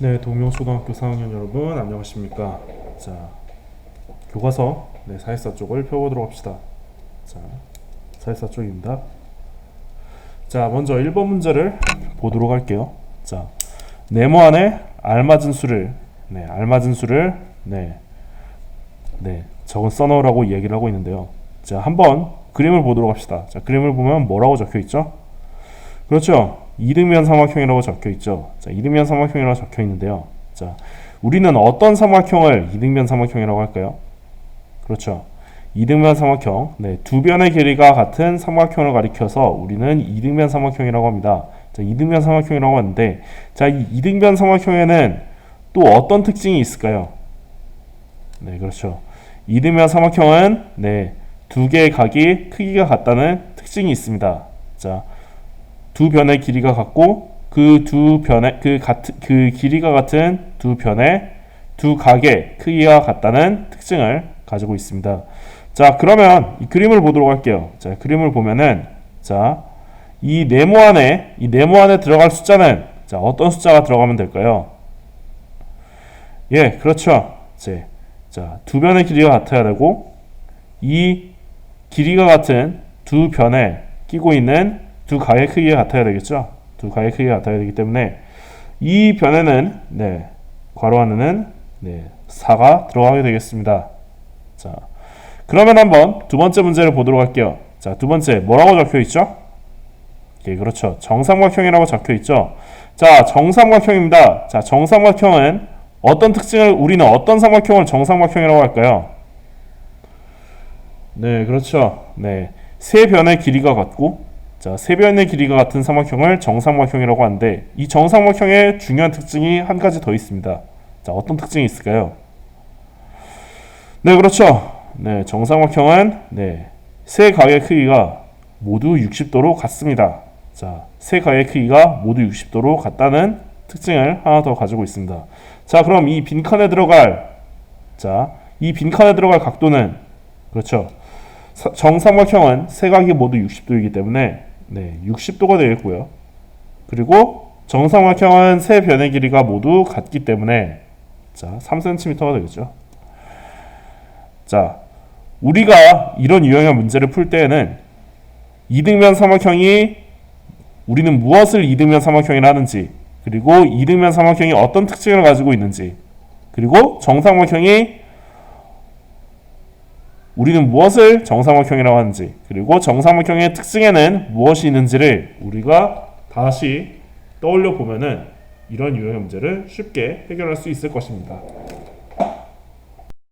네, 동명초등학교 4학년 여러분 안녕하십니까? 자, 교과서 네, 사회사 쪽을 펴보도록 합시다. 자, 사회사 쪽입니다. 자, 먼저 1번 문제를 보도록 할게요. 자, 네모 안에 알맞은 수를 네, 알맞은 수를 네, 네, 저건 써넣으라고 이야기를 하고 있는데요. 자, 한번 그림을 보도록 합시다. 자, 그림을 보면 뭐라고 적혀 있죠? 그렇죠. 이등변 삼각형이라고 적혀 있죠. 자, 이등변 삼각형이라고 적혀 있는데요. 자, 우리는 어떤 삼각형을 이등변 삼각형이라고 할까요? 그렇죠. 이등변 삼각형, 네, 두 변의 길이가 같은 삼각형을 가리켜서 우리는 이등변 삼각형이라고 합니다. 자, 이등변 삼각형이라고 하는데, 자, 이 이등변 삼각형에는 또 어떤 특징이 있을까요? 네, 그렇죠. 이등변 삼각형은 네, 두 개의 각이 크기가 같다는 특징이 있습니다. 자, 두 변의 길이가 같고 그 두 변의 그 같은 그 길이가 같은 두 변의 두 각의 크기가 같다는 특징을 가지고 있습니다. 자, 그러면 이 그림을 보도록 할게요. 자, 그림을 보면은 자, 이 네모 안에 이 네모 안에 들어갈 숫자는 자, 어떤 숫자가 들어가면 될까요? 예, 그렇죠. 이제 자, 두 변의 길이가 같아야 되고 이 길이가 같은 두 변에 끼고 있는 두 가의 크기가 같아야 되겠죠. 두 가의 크기가 같아야 되기 때문에 이 변에는 네, 괄호 안에는 네, 4가 들어가게 되겠습니다. 자, 그러면 한번 두 번째 문제를 보도록 할게요. 자, 두 번째 뭐라고 적혀 있죠? 예, 그렇죠. 정삼각형이라고 적혀 있죠. 자, 정삼각형입니다. 자, 정삼각형은 어떤 특징을 우리는 어떤 삼각형을 정삼각형이라고 할까요? 네, 그렇죠. 네, 세 변의 길이가 같고 자, 세 변의 길이가 같은 삼각형을 정삼각형이라고 하는데 이 정삼각형의 중요한 특징이 한 가지 더 있습니다. 자, 어떤 특징이 있을까요? 네, 그렇죠. 네, 정삼각형은 네, 세 각의 크기가 모두 60도로 같습니다. 자, 세 각의 크기가 모두 60도로 같다는 특징을 하나 더 가지고 있습니다. 자, 그럼 이 빈칸에 들어갈 자, 이 빈칸에 들어갈 각도는 그렇죠. 사- 정삼각형은 세 각이 모두 60도이기 때문에 네, 60도가 되겠고요. 그리고 정삼각형은 세 변의 길이가 모두 같기 때문에 자, 3cm가 되겠죠. 자, 우리가 이런 유형의 문제를 풀 때에는 이등변 삼각형이 우리는 무엇을 이등변 삼각형이라 하는지 그리고 이등변 삼각형이 어떤 특징을 가지고 있는지 그리고 정삼각형이 우리는 무엇을 정삼각형이라고 하는지 그리고 정삼각형의 특징에는 무엇이 있는지를 우리가 다시 떠올려 보면은 이런 유형의 문제를 쉽게 해결할 수 있을 것입니다.